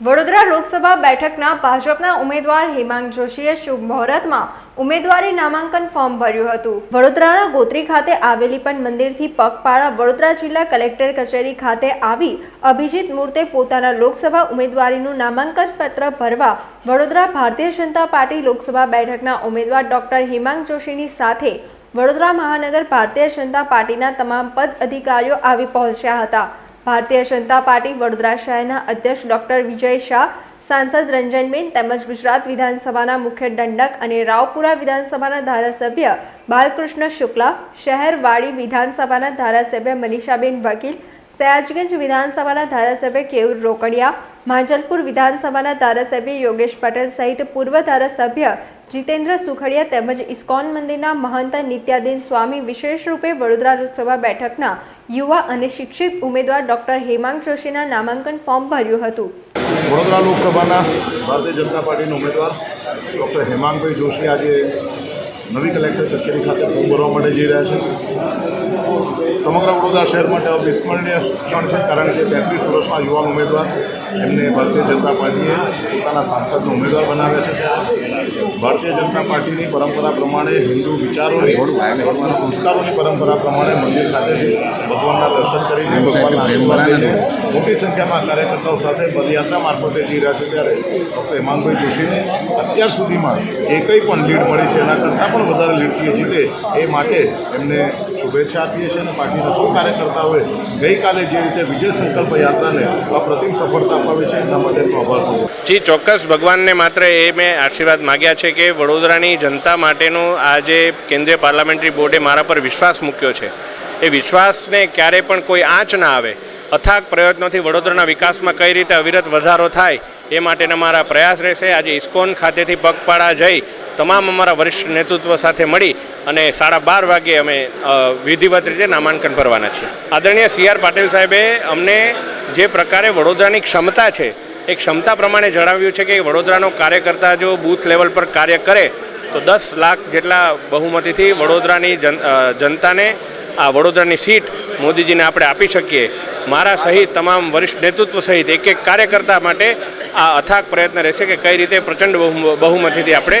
વડોદરા લોકસભા બેઠકના ભાજપના ઉમેદવાર હેમાંગ જોશીએ શુભ મુહૂર્તમાં ઉમેદવારી નામાંકન ફોર્મ ભર્યું હતું. વડોદરાના ગોત્રી ખાતે આવેલી પણ મંદિરથી પગપાળા વડોદરા જિલ્લા કલેક્ટર કચેરી ખાતે આવી અભિજીત મૂર્તે પોતાના લોકસભા ઉમેદવારીનું નામાંકન પત્ર ભરવા વડોદરા ભારતીય જનતા પાર્ટી લોકસભા બેઠકના ઉમેદવાર ડોક્ટર હેમાંગ જોશીની સાથે વડોદરા મહાનગર ભારતીય જનતા પાર્ટીના તમામ પદ અધિકારીઓ આવી પહોંચ્યા હતા. ભારતીય જનતા પાર્ટી વડોદરા શહેરના અધ્યક્ષ ડોક્ટર વિજય શાહ, સાંસદ રંજનબેન તેમજ ગુજરાત વિધાનસભાના મુખ્ય દંડક અને રાવપુરા વિધાનસભાના ધારાસભ્ય બાલકૃષ્ણ શુક્લા, શહેરવાડી વિધાનસભાના ધારાસભ્ય મનીષાબેન વકીલ, સયાજગંજ વિધાનસભાના ધારાસભ્ય કેયુર રોકડિયા, માંજલપુર વિધાનસભાના ધારાસભ્ય યોગેશ પટેલ સહિત પૂર્વ ધારાસભ્ય જીતેન્દ્ર સુખડિયા તેમજ ઇસ્કોન મંદિરના મહંત નિત્યાદીન સ્વામી વિશેષ રૂપે વડોદરા લોકસભા બેઠકના યુવા અને શિક્ષિત ઉમેદવાર ડોક્ટર હેમાંગ જોશીના નામાંકન ફોર્મ ભર્યું હતું. વડોદરા લોકસભાના ભારતીય જનતા પાર્ટીના ઉમેદવાર ડૉક્ટર હેમાંગભાઈ જોશી આજે નવી કલેક્ટર કચેરી ખાતે ફોર્મ ભરવા માટે જઈ રહ્યા છે. સમગ્ર વડોદરા શહેર માટે વિસ્મરણીય ક્ષણ છે, કારણ કે તેત્રીસ વર્ષના યુવાન ઉમેદવાર એમને ભારતીય જનતા પાર્ટીએ પોતાના સાંસદનો ઉમેદવાર બનાવ્યા છે. ભારતીય જનતા પાર્ટીની પરંપરા પ્રમાણે હિન્દુ વિચારો અને સંસ્કારોની પરંપરા પ્રમાણે મંદિર ખાતેથી ભગવાનના દર્શન કરીને ભગવાનના આશીર્વાદ મોટી સંખ્યામાં કાર્યકર્તાઓ સાથે પદયાત્રા મારફતે જઈ રહ્યા છે ત્યારે ડૉક્ટર હેમાંગભાઈ જોશીને અત્યાર સુધીમાં જે કંઈ પણ લીડ મળી છે એના કરતાં પણ વધારે લીડથી જીતે એ માટે એમને શુભેચ્છા આપીએ છીએ અને પાર્ટીના સૌ કાર્યકર્તાઓએ ગઈકાલે જે રીતે વિજય સંકલ્પ યાત્રાને અપ્રતિમ સફળતા અપાવી છે એના માટે આભાર જી ચોક્કસ. ભગવાનને માત્ર એ મેં આશીર્વાદ માગ્યા છે કે વડોદરાની જનતા માટેનું આ જે કેન્દ્રીય પાર્લામેન્ટરી બોર્ડે મારા પર વિશ્વાસ મૂક્યો છે. એ વિશ્વાસને ક્યારે પણ કોઈ આંચ ના આવે. અથાગ પ્રયત્નોથી વડોદરાના વિકાસમાં કઈ રીતે અવિરત વધારો થાય એ માટેના મારા પ્રયાસ રહેશે. આજે ઇસ્કોન ખાતેથી પગપાળા જઈ તમામ અમારા વરિષ્ઠ નેતૃત્વ સાથે મળી અને સાડા બાર વાગ્યે અમે વિધિવત રીતે નામાંકન ભરવાના છીએ. આદરણીય સી આર પાટીલ સાહેબે અમને જે પ્રકારે વડોદરાની ક્ષમતા છે એ ક્ષમતા પ્રમાણે જણાવ્યું છે કે વડોદરાનો કાર્યકર્તા જો બૂથ લેવલ પર કાર્ય કરે, તો દસ લાખ જેટલા બહુમતીથી વડોદરાની જન જનતાને આ વડોદરાની સીટ મોદીજીને આપણે આપી શકીએ. મારા સહિત તમામ વરિષ્ઠ નેતૃત્વ સહિત એક એક કાર્યકર્તા માટે આ અથાગ પ્રયત્ન રહેશે કે કઈ રીતે પ્રચંડ બહુ બહુમતીથી આપણે